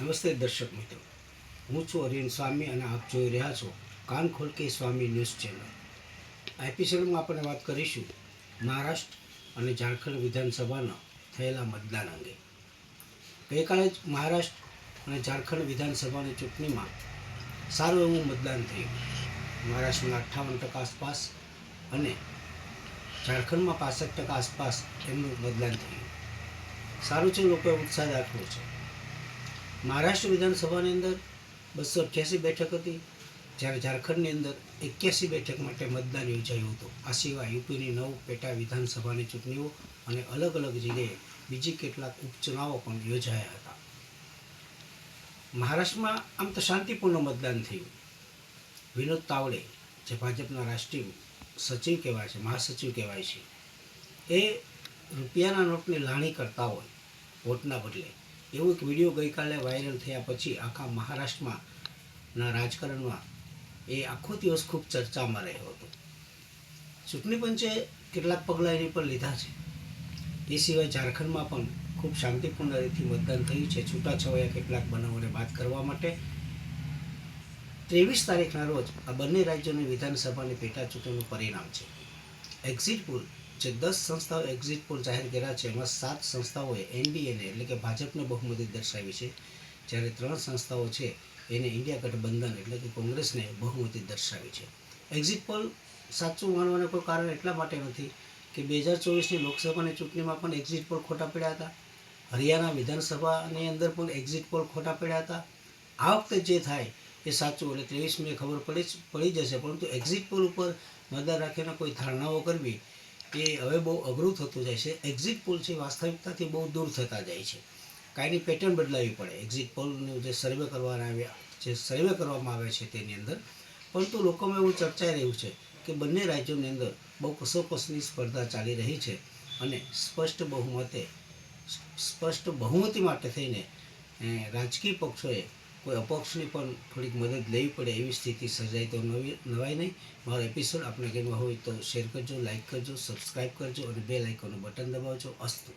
નમસ્તે દર્શક મિત્રો. હું છું અરવિંદ સ્વામી અને આપ જોઈ રહ્યા છો કાન ખોલકે સ્વામી ન્યૂઝ ચેનલ. આ એપિસોડમાં આપણે વાત કરીશું મહારાષ્ટ્ર અને ઝારખંડ વિધાનસભાના થયેલા મતદાન અંગે. ગઈકાલે જ મહારાષ્ટ્ર અને ઝારખંડ વિધાનસભાની ચૂંટણીમાં સારું એવું મતદાન થયું. મહારાષ્ટ્રમાં અઠ્ઠાવન ટકા આસપાસ અને ઝારખંડમાં પાસઠ ટકા આસપાસ એમનું મતદાન થયું. સારું છે, લોકોએ ઉત્સાહ દાખવ્યો છે. મહારાષ્ટ્ર વિધાનસભાની અંદર બસો અઠ્યાસી બેઠક હતી. જ્યારે ઝારખંડની અંદર એક્યાસી બેઠક માટે મતદાન યોજાયું હતું. આ સિવાય યુપીની નવ પેટા વિધાનસભાની ચૂંટણીઓ અને અલગ અલગ જગ્યાએ બીજી કેટલાક ઉપચુનાવો પણ યોજાયા હતા. મહારાષ્ટ્રમાં આમ તો શાંતિપૂર્ણ મતદાન થયું. વિનોદ તાવડે, જે ભાજપના રાષ્ટ્રીય સચિવ કહેવાય છે, મહાસચિવ કહેવાય છે, એ રૂપિયાના નોટની લાણી કરતા હોય, વોટના બદલે એવો એક વીડિયો ગઈકાલે વાયરલ થયા પછી આખા મહારાષ્ટ્રમાં ના રાજકારણમાં એ આખો દિવસ ખૂબ ચર્ચામાં રહ્યો હતો. ચૂંટણી પંચે કેટલાક પગલાં એની પર લીધા છે. એ સિવાય ઝારખંડમાં પણ ખૂબ શાંતિપૂર્ણ રીતે મતદાન થયું છે. છૂટાછવાયા કેટલાક બનાવોને બાદ કરવા માટે ત્રેવીસ તારીખના રોજ આ બંને રાજ્યોની વિધાનસભાની પેટા ચૂંટણીનું પરિણામ છે. એક્ઝિટ પોલ જે દસ સંસ્થાઓ એક્ઝિટ પોલ જાહેર કર્યા છે, એમાં સાત સંસ્થાઓએ એનડીએને એટલે કે ભાજપને બહુમતી દર્શાવી છે. જ્યારે ત્રણ સંસ્થાઓ છે, એને ઇન્ડિયા ગઠબંધન એટલે કે કોંગ્રેસને બહુમતી દર્શાવી છે. એક્ઝિટ પોલ સાચું માનવાનું કોઈ કારણ એટલા માટે નથી કે બે હજાર ચોવીસની લોકસભાની ચૂંટણીમાં પણ એક્ઝિટ પોલ ખોટા પડ્યા હતા. હરિયાણા વિધાનસભાની અંદર પણ એક્ઝિટ પોલ ખોટા પડ્યા હતા. આ વખતે જે થાય એ સાચું એટલે ત્રેવીસ મે ખબર પડી પડી જશે પરંતુ એક્ઝિટ પોલ ઉપર નજર રાખીને કોઈ ધારણાઓ કરવી એ હવે બહુ અઘરું થતું જાય છે. એક્ઝિટ પોલ છે, વાસ્તવિકતાથી બહુ દૂર થતા જાય છે. કાંઈની પેટર્ન બદલાવી પડે. એક્ઝિટ પોલનું જે સર્વે કરવાના આવ્યા, જે સર્વે કરવામાં આવે છે તેની અંદર. પરંતુ લોકોમાં એવું ચર્ચાઈ રહ્યું છે કે બંને રાજ્યોની અંદર બહુ કસોકસની સ્પર્ધા ચાલી રહી છે અને સ્પષ્ટ બહુમતે, સ્પષ્ટ બહુમતી માટે થઈને રાજકીય પક્ષોએ કોઈ અપક્ષની પણ થોડીક મદદ લેવી પડે એવી સ્થિતિ સર્જાય તો નવી નવાય નહીં. મારો એપિસોડ આપણે ગમ્યો હોય તો શેર કરજો લાઇક કરજો સબસ્ક્રાઈબ કરજો અને બે લાઇકોનું બટન દબાવજો. અસ્તુ.